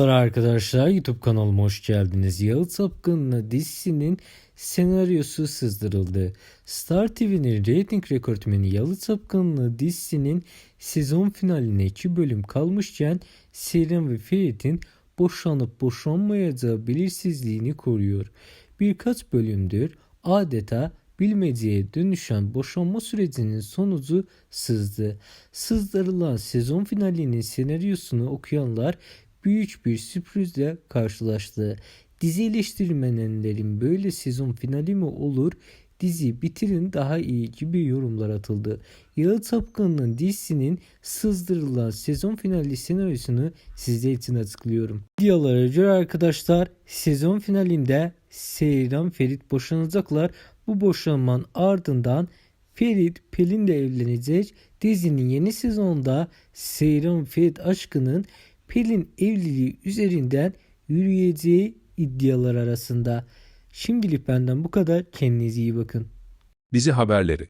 Merhaba arkadaşlar YouTube kanalıma hoş geldiniz. Yalı Sapkın'la dizisinin senaryosu sızdırıldı. Star TV'nin reyting rekortmeni Yalı Sapkın'la dizisinin sezon finaline 2 bölüm kalmışken Seyran ve Ferit'in boşanıp boşanmayacağı belirsizliğini koruyor. Birkaç bölümdür adeta bilmeceye dönüşen boşanma sürecinin sonucu sızdı. Sızdırılan sezon finalinin senaryosunu okuyanlar büyük bir sürprizle karşılaştı. Dizi eleştirmenlerin böyle sezon finali mi olur? Dizi bitirin daha iyi gibi yorumlar atıldı. Yalı Tapkan'ın dizisinin sızdırılan sezon finali senaryosunu sizler için açıklıyorum. Diyalara göre arkadaşlar sezon finalinde Seyran Ferit boşanacaklar. Bu boşanmanın ardından Ferit Pelin'le evlenecek. Dizinin yeni sezonda Seyran Ferit aşkının Pelin evliliği üzerinden yürüyeceği iddialar arasında. Şimdilik benden bu kadar. Kendinize iyi bakın. Dizi haberleri